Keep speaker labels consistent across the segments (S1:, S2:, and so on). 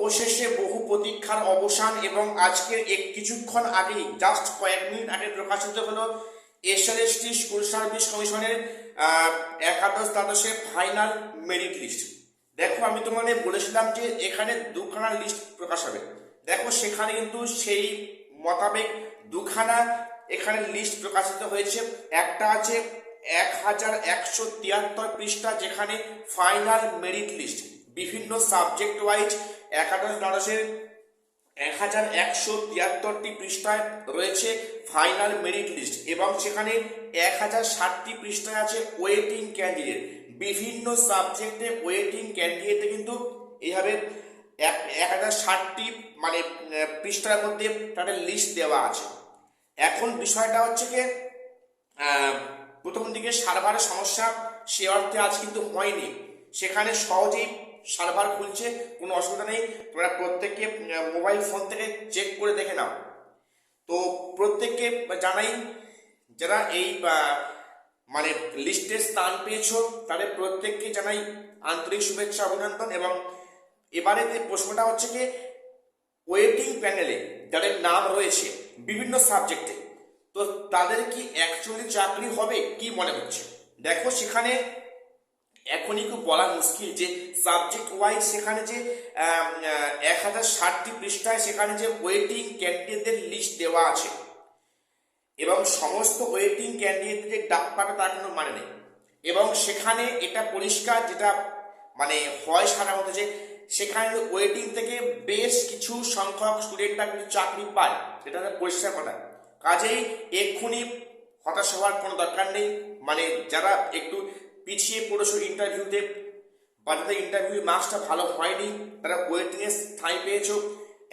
S1: অবশেষে বহু প্রতীক্ষার অবসান এবং আজকের এক কিছুক্ষণ আগেই জাস্ট কয়েক মিনিট আগে প্রকাশিত হলো এসএলএসটি স্কুল সার্ভিস কমিশনের একাদশ দ্বাদশের ফাইনাল মেরিট লিস্ট দেখো, আমি তোমাদের বলেছিলাম যে এখানে দুখানা লিস্ট প্রকাশ হবে। দেখো, সেখানে কিন্তু সেই মোতাবেক দুখানা এখানে লিস্ট প্রকাশিত হয়েছে। একটা আছে এক হাজার একশো তিয়াত্তর পৃষ্ঠা, যেখানে ফাইনাল মেরিট লিস্ট বিভিন্ন সাবজেক্ট ওয়াইজ একাদশ দ্বাদশের এক হাজার একশো তিয়াত্তরটি পৃষ্ঠায় রয়েছে ফাইনাল মেরিট লিস্ট এবং সেখানে এক হাজার ষাটটি পৃষ্ঠায় আছে ওয়েটিং ক্যান্ডিডেট। বিভিন্ন সাবজেক্টে ওয়েটিং ক্যান্ডিডেটে কিন্তু এইভাবে এক এক হাজার ষাটটি মানে পৃষ্ঠার মধ্যে তাদের লিস্ট দেওয়া আছে। এখন বিষয়টা হচ্ছে কি প্রথম দিকে সার্ভারের সমস্যা সে অর্থে আজ কিন্তু হয়নি। সেখানে সহজেই সার্ভার খুলছে, কোনো অসুবিধা নেই। তোমরা প্রত্যেককে মোবাইল ফোন থেকে চেক করে দেখে নাও। তো প্রত্যেককে জানাই, যারা এই মানে লিস্টে স্থান পেয়েছ, তাদের প্রত্যেককে জানাই আন্তরিক শুভেচ্ছা, অভিনন্দন এবং এবারে যে প্রশ্নটা হচ্ছে কি ওয়েটিং প্যানেলে যাদের নাম রয়েছে বিভিন্ন সাবজেক্টে তো তাদের কি অ্যাকচুয়ালি চাকরি হবে? কি মনে হচ্ছে? দেখো, সেখানে এখনই খুব বলা মুশকিল যে সাবজেক্ট ওয়াইজ সেখানে যে এক হাজার ষাটটি পৃষ্ঠায় সেখানে যে ওয়েটিং ক্যান্ডিডেটদের লিস্ট দেওয়া আছে। এবং সমস্ত ওয়েটিং ক্যান্ডিডেটদের ডাক পাবে তার কোনো মানে নেই। এবং সেখানে এটা পরিষ্কার যেটা মানে হয় সাধারণত যে, সেখানে ওয়েটিং থেকে বেশ কিছু সংখ্যক স্টুডেন্টরা কিন্তু চাকরি পায়। এটা পরিষ্কার কথা। কাজেই এক্ষুনি হতাশ হওয়ার কোনো দরকার নেই। মানে যারা একটু পিছিয়ে পড়েছো ইন্টারভিউতে বা যাদের ইন্টারভিউ মার্কসটা ভালো হয়নি, তারা ওয়েটিংয়ে স্থায়ী পেয়েছ।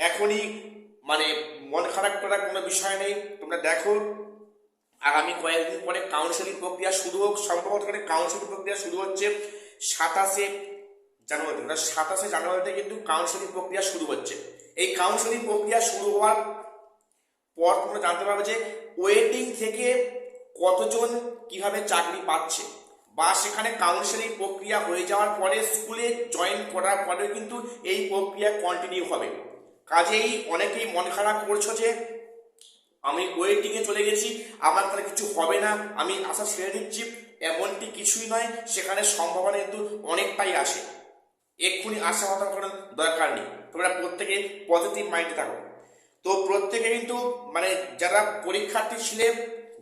S1: এখনই মানে মন খারাপ করার কোনো বিষয় নেই, তোমরা দেখো। আগামী কয়েকদিন পরে কাউন্সিলিং প্রক্রিয়া শুরু হোক, সম্ভবত কাউন্সিলিং প্রক্রিয়া শুরু হচ্ছে সাতাশে জানুয়ারি মানে সাতাশে জানুয়ারিতে কিন্তু কাউন্সিলিং প্রক্রিয়া শুরু হচ্ছে। এই কাউন্সিলিং প্রক্রিয়া শুরু হওয়ার পর তোমরা জানতে পারবে যে ওয়েটিং থেকে কতজন কীভাবে চাকরি পাচ্ছে। বা সেখানে কাউন্সিলিং প্রক্রিয়া হয়ে যাওয়ার পরে স্কুলে জয়েন করার পরে কিন্তু এই প্রক্রিয়া কন্টিনিউ হবে। কাজেই অনেকেই মন খারাপ করছ যে, আমি ওয়েটিংয়ে চলে গেছি, আমার তার কিছু হবে না, আমি আশা ছেড়ে দিচ্ছি, এমনটি কিছুই নয়, সেখানে সম্ভাবনা কিন্তু অনেকটাই আসে। এক্ষুনি আশা হতাশ করার দরকার নেই, তোমরা প্রত্যেকে পজিটিভ মাইন্ডে থাকো। তো প্রত্যেকে কিন্তু মানে যারা পরীক্ষার্থী ছিলেন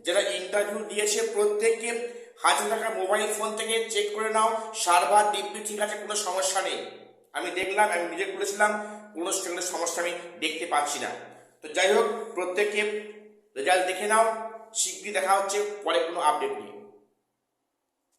S1: যারা ইন্টারভিউ দিয়েছে প্রত্যেককে হাজার থাকা মোবাইল ফোন থেকে চেক করে নাও সার্ভার ডিপি ঠিক আছে, কোনো সমস্যা নেই। আমি দেখলাম, আমি নিজে করেছিলাম, কোনো সেখানে সমস্যা আমি দেখতে পাচ্ছি না। তো যাই হোক, প্রত্যেককে রেজাল্ট দেখে নাও শীঘ্রই দেখা হচ্ছে, পরে কোনো আপডেট নিয়ে।